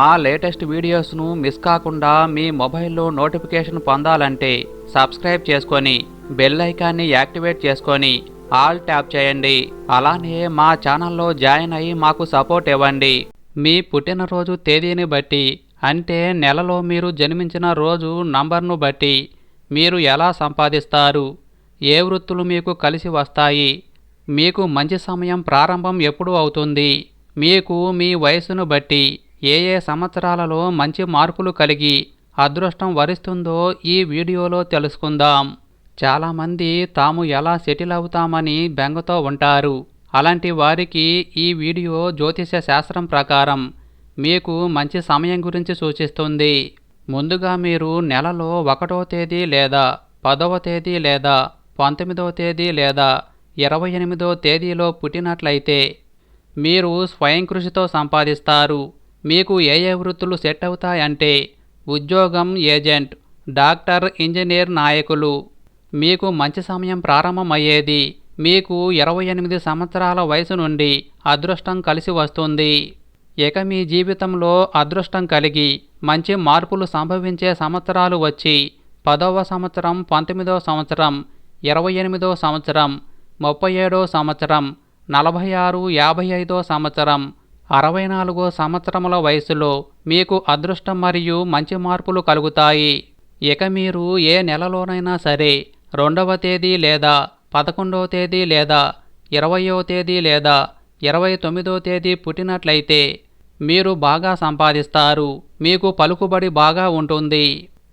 మా latest వీడియోస్ను miss కాకుండా మీ మొబైల్లో నోటిఫికేషన్ పొందాలంటే సబ్స్క్రైబ్ చేసుకొని బెల్ ఐకాన్ని యాక్టివేట్ చేసుకొని ఆల్ ట్యాప్ చేయండి. అలానే మా ఛానల్లో జాయిన్ అయ్యి మాకు సపోర్ట్ ఇవ్వండి. మీ పుట్టినరోజు తేదీని బట్టి అంటే నెలలో మీరు జన్మించిన రోజు నంబర్ను బట్టి మీరు ఎలా సంపాదిస్తారు ఏ వృత్తులు మీకు కలిసి వస్తాయి మీకు మంచి సమయం ప్రారంభం ఎప్పుడు అవుతుంది మీకు మీ వయసును బట్టి ఏ ఏ సంవత్సరాలలో మంచి మార్కులు కలిగి అదృష్టం వరిస్తుందో ఈ వీడియోలో తెలుసుకుందాం. చాలామంది తాము ఎలా సెటిల్ అవుతామని బెంగతో ఉంటారు. అలాంటి వారికి ఈ వీడియో జ్యోతిష శాస్త్రం ప్రకారం మీకు మంచి సమయం గురించి సూచిస్తుంది. ముందుగా మీరు నెలలో ఒకటో తేదీ లేదా పదవ తేదీ లేదా పంతొమ్మిదవ తేదీ లేదా ఇరవై ఎనిమిదో తేదీలో పుట్టినట్లయితే మీరు స్వయం కృషితో సంపాదిస్తారు. మీకు ఏ ఏ వృత్తులు సెట్ అవుతాయంటే ఉద్యోగం ఏజెంట్ డాక్టర్ ఇంజనీర్ నాయకులు. మీకు మంచి సమయం ప్రారంభమయ్యేది మీకు ఇరవై ఎనిమిది సంవత్సరాల వయసు నుండి అదృష్టం కలిసి వస్తుంది. ఇక మీ జీవితంలో అదృష్టం కలిగి మంచి మార్పులు సంభవించే సంవత్సరాలు వచ్చి పదవ సంవత్సరం పంతొమ్మిదవ సంవత్సరం ఇరవై ఎనిమిదో సంవత్సరం ముప్పై ఏడో సంవత్సరం నలభై ఆరు యాభై ఐదో సంవత్సరం అరవై నాలుగో సంవత్సరముల వయసులో మీకు అదృష్టం మరియు మంచి మార్పులు కలుగుతాయి. ఇక మీరు ఏ నెలలోనైనా సరే రెండవ తేదీ లేదా పదకొండవ తేదీ లేదా ఇరవయో తేదీ లేదా ఇరవై తొమ్మిదో తేదీ పుట్టినట్లయితే మీరు బాగా సంపాదిస్తారు. మీకు పలుకుబడి బాగా ఉంటుంది.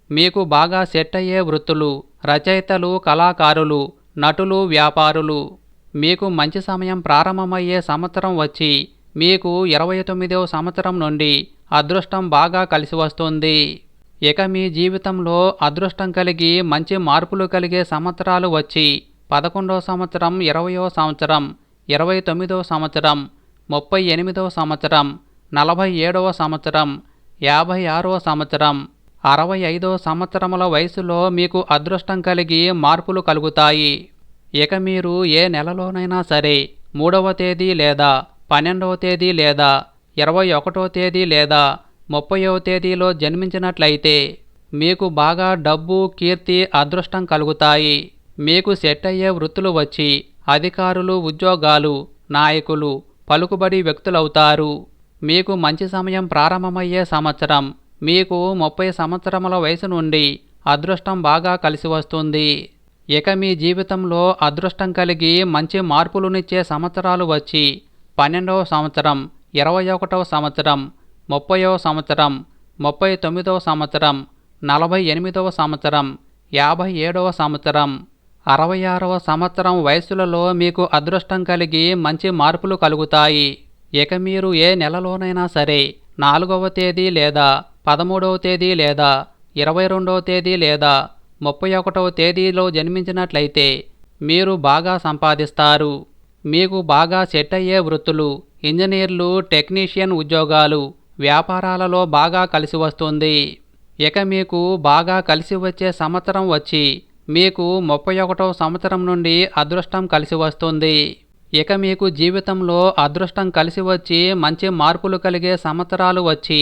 మీకు బాగా సెట్ అయ్యే వృత్తులు రచయితలు కళాకారులు నటులు వ్యాపారులు. మీకు మంచి సమయం ప్రారంభమయ్యే సంవత్సరం వచ్చి మీకు ఇరవై తొమ్మిదవ సంవత్సరం నుండి అదృష్టం బాగా కలిసి వస్తుంది. ఇక మీ జీవితంలో అదృష్టం కలిగి మంచి మార్పులు కలిగే సంవత్సరాలు వచ్చి పదకొండవ సంవత్సరం ఇరవయో సంవత్సరం ఇరవై తొమ్మిదవ సంవత్సరం ముప్పై ఎనిమిదవ సంవత్సరం నలభై ఏడవ సంవత్సరం యాభై ఆరవ సంవత్సరం అరవై ఐదవ సంవత్సరముల వయసులో మీకు అదృష్టం కలిగి మార్పులు కలుగుతాయి. ఇక మీరు ఏ నెలలోనైనా సరే మూడవ తేదీ లేదా పన్నెండవ తేదీ లేదా ఇరవై ఒకటో తేదీ లేదా ముప్పయో తేదీలో జన్మించినట్లయితే మీకు బాగా డబ్బు కీర్తి అదృష్టం కలుగుతాయి. మీకు సెట్ అయ్యే వృత్తులు వచ్చి అధికారులు ఉద్యోగాలు నాయకులు పలుకుబడి వ్యక్తులవుతారు. మీకు మంచి సమయం ప్రారంభమయ్యే సంవత్సరం మీకు ముప్పై సంవత్సరముల వయసు నుండి అదృష్టం బాగా కలిసి వస్తుంది. ఇక మీ జీవితంలో అదృష్టం కలిగి మంచి మార్పులునిచ్చే సంవత్సరాలు వచ్చి పన్నెండవ సంవత్సరం ఇరవై ఒకటవ సంవత్సరం ముప్పైవ సంవత్సరం ముప్పై తొమ్మిదవ సంవత్సరం నలభై ఎనిమిదవ సంవత్సరం యాభై ఏడవ సంవత్సరం అరవై ఆరవ సంవత్సరం వయస్సులలో మీకు అదృష్టం కలిగి మంచి మార్పులు కలుగుతాయి. ఇక మీరు ఏ నెలలోనైనా సరే నాలుగవ తేదీ లేదా పదమూడవ తేదీ లేదా ఇరవై రెండవ తేదీ లేదా ముప్పై ఒకటవ తేదీలో జన్మించినట్లయితే మీరు బాగా సంపాదిస్తారు. మీకు బాగా సెట్ అయ్యే వృత్తులు ఇంజనీర్లు టెక్నీషియన్ ఉద్యోగాలు వ్యాపారాలలో బాగా కలిసి వస్తుంది. ఇక మీకు బాగా కలిసి వచ్చే సంవత్సరం వచ్చి మీకు ముప్పై ఒకటవ సంవత్సరం నుండి అదృష్టం కలిసి వస్తుంది. ఇక మీకు జీవితంలో అదృష్టం కలిసి వచ్చి మంచి మార్పులు కలిగే సంవత్సరాలు వచ్చి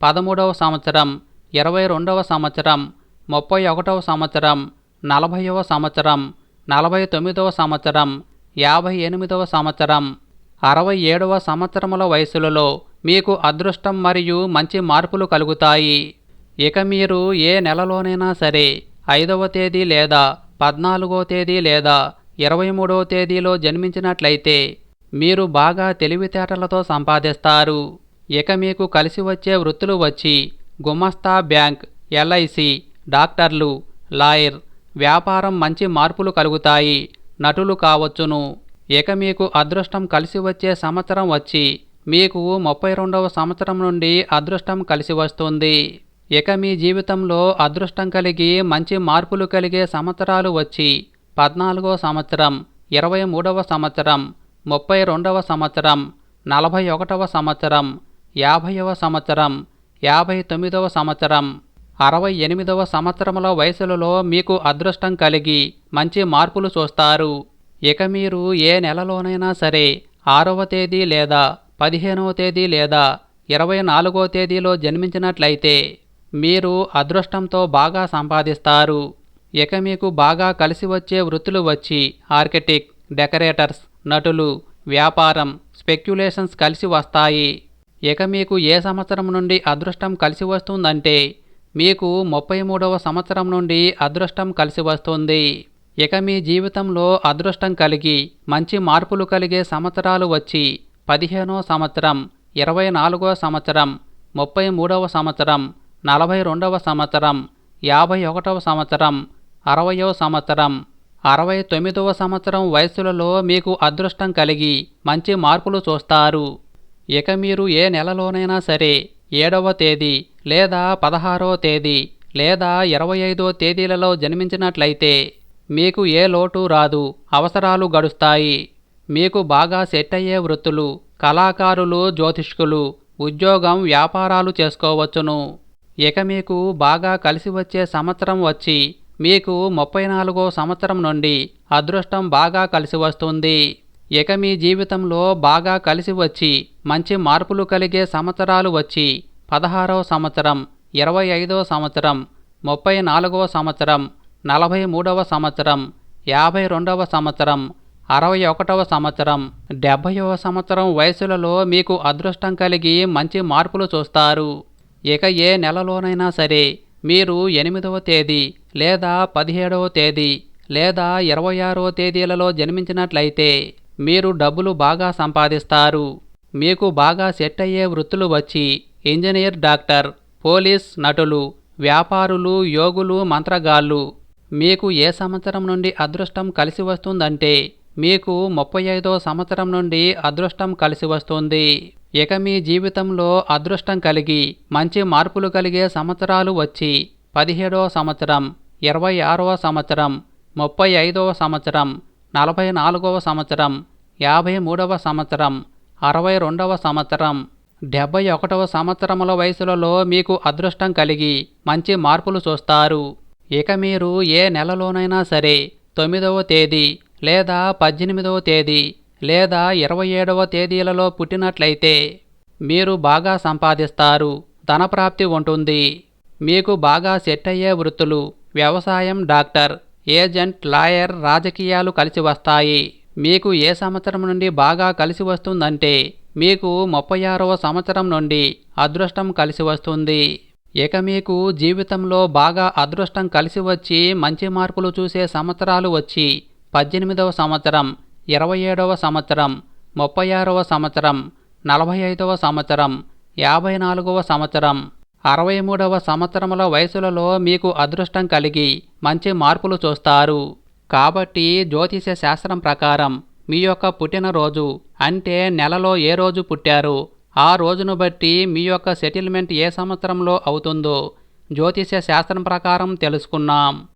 పదమూడవ సంవత్సరం ఇరవై రెండవ సంవత్సరం ముప్పై ఒకటవ సంవత్సరం నలభైవ సంవత్సరం నలభై తొమ్మిదవ సంవత్సరం యాభై ఎనిమిదవ సంవత్సరం. అరవై ఏడవ సంవత్సరముల వయసులలో మీకు అదృష్టం మరియు మంచి మార్పులు కలుగుతాయి. ఇక మీరు ఏ నెలలోనైనా సరే ఐదవ తేదీ లేదా పద్నాలుగో తేదీ లేదా ఇరవై మూడవ తేదీలో జన్మించినట్లయితే మీరు బాగా తెలివితేటలతో సంపాదిస్తారు. ఇక మీకు కలిసి వచ్చే వృత్తులు వచ్చి గుమస్తా బ్యాంక్ ఎల్ఐసి డాక్టర్లు లాయర్ వ్యాపారం మంచి మార్పులు కలుగుతాయి. నటులు కావచ్చును. ఇక మీకు అదృష్టం కలిసి వచ్చే సంవత్సరం వచ్చి మీకు ముప్పై రెండవ సంవత్సరం నుండి అదృష్టం కలిసి వస్తుంది. ఇక మీ జీవితంలో అదృష్టం కలిగి మంచి మార్పులు కలిగే సంవత్సరాలు వచ్చి పద్నాలుగో సంవత్సరం ఇరవై మూడవ సంవత్సరం ముప్పై రెండవ సంవత్సరం నలభై ఒకటవ సంవత్సరం యాభైవ సంవత్సరం యాభై తొమ్మిదవ సంవత్సరం. అరవై ఎనిమిదవ సంవత్సరముల వయసులలో మీకు అదృష్టం కలిగి మంచి మార్పులు చూస్తారు. ఇక మీరు ఏ నెలలోనైనా సరే ఆరవ తేదీ లేదా పదిహేనవ తేదీ లేదా ఇరవై నాలుగో తేదీలో జన్మించినట్లయితే మీరు అదృష్టంతో బాగా సంపాదిస్తారు. ఇక మీకు బాగా కలిసి వచ్చే వృత్తులు వచ్చి ఆర్కిటెక్ట్ డెకరేటర్స్ నటులు వ్యాపారం స్పెక్యులేషన్స్ కలిసి వస్తాయి. ఇక మీకు ఏ సంవత్సరం నుండి అదృష్టం కలిసి వస్తుందంటే మీకు ముప్పై మూడవ సంవత్సరం నుండి అదృష్టం కలిసి వస్తుంది. ఇక మీ జీవితంలో అదృష్టం కలిగి మంచి మార్పులు కలిగే సంవత్సరాలు వచ్చి పదిహేనో సంవత్సరం ఇరవై నాలుగో సంవత్సరం ముప్పై మూడవ సంవత్సరం నలభై రెండవ సంవత్సరం యాభై ఒకటవ సంవత్సరం అరవయో సంవత్సరం అరవై తొమ్మిదవ సంవత్సరం వయసులలో మీకు అదృష్టం కలిగి మంచి మార్పులు చూస్తారు. ఇక మీరు ఏ నెలలోనైనా సరే ఏడవ తేదీ లేదా పదహారవ తేదీ లేదా ఇరవై ఐదో తేదీలలో జన్మించినట్లయితే మీకు ఏ లోటు రాదు అవసరాలు గడుస్తాయి. మీకు బాగా సెట్ అయ్యే వృత్తులు కళాకారులు జ్యోతిష్కులు ఉద్యోగం వ్యాపారాలు చేసుకోవచ్చును. ఇక మీకు బాగా కలిసి వచ్చే సంవత్సరం వచ్చి మీకు ముప్పై నాలుగో సంవత్సరం నుండి అదృష్టం బాగా కలిసి వస్తుంది. ఇక మీ జీవితంలో బాగా కలిసి వచ్చి మంచి మార్పులు కలిగే సంవత్సరాలు వచ్చి పదహారవ సంవత్సరం ఇరవై ఐదవ సంవత్సరం ముప్పై నాలుగవ సంవత్సరం నలభై మూడవ సంవత్సరం యాభై రెండవ సంవత్సరం అరవై ఒకటవ సంవత్సరం డెబ్భైవ సంవత్సరం వయసులలో మీకు అదృష్టం కలిగి మంచి మార్పులు చూస్తారు. ఇక ఏ నెలలోనైనా సరే మీరు ఎనిమిదవ తేదీ లేదా పదిహేడవ తేదీ లేదా ఇరవై ఆరవ తేదీలలో జన్మించినట్లయితే మీరు డబ్బులు బాగా సంపాదిస్తారు. మీకు బాగా సెట్ అయ్యే వృత్తులు వచ్చి ఇంజనీర్ డాక్టర్ పోలీస్ నటులు వ్యాపారులు యోగులు మంత్రగాళ్ళు. మీకు ఏ సంవత్సరం నుండి అదృష్టం కలిసి వస్తుందంటే మీకు ముప్పై ఐదో సంవత్సరం నుండి అదృష్టం కలిసి వస్తుంది. ఇక మీ జీవితంలో అదృష్టం కలిగి మంచి మార్పులు కలిగే సంవత్సరాలు వచ్చి పదిహేడవ సంవత్సరం ఇరవై ఆరవ సంవత్సరం ముప్పై ఐదవ సంవత్సరం నలభై నాలుగవ సంవత్సరం యాభై మూడవ సంవత్సరం అరవై రెండవ సంవత్సరం డెబ్బై ఒకటవ సంవత్సరముల వయసులలో మీకు అదృష్టం కలిగి మంచి మార్పులు చూస్తారు. ఇక మీరు ఏ నెలలోనైనా సరే తొమ్మిదవ తేదీ లేదా పద్దెనిమిదవ తేదీ లేదా ఇరవై ఏడవ తేదీలలో పుట్టినట్లయితే మీరు బాగా సంపాదిస్తారు ధనప్రాప్తి ఉంటుంది. మీకు బాగా సెట్ అయ్యే వృత్తులు వ్యవసాయం డాక్టర్ ఏజెంట్ లాయర్ రాజకీయాలు కలిసి వస్తాయి. మీకు ఏ సంవత్సరం నుండి బాగా కలిసి వస్తుందంటే మీకు ముప్పై ఆరవ సంవత్సరం నుండి అదృష్టం కలిసి వస్తుంది. ఇక మీకు జీవితంలో బాగా అదృష్టం కలిసి వచ్చి మంచి మార్పులు చూసే సంవత్సరాలు వచ్చి పద్దెనిమిదవ సంవత్సరం ఇరవై ఏడవ సంవత్సరం ముప్పై ఆరవ సంవత్సరం నలభై ఐదవ సంవత్సరం యాభై నాలుగవ సంవత్సరం. అరవై మూడవ సంవత్సరముల వయసులలో మీకు అదృష్టం కలిగి మంచి మార్పులు చూస్తారు. కాబట్టి జ్యోతిష శాస్త్రం ప్రకారం మీ యొక్క పుట్టినరోజు అంటే నెలలో ఏ రోజు పుట్టారు? ఆ రోజును బట్టి మీ యొక్క సెటిల్మెంట్ ఏ సంవత్సరంలో అవుతుందో జ్యోతిష శాస్త్రం ప్రకారం తెలుసుకున్నాం.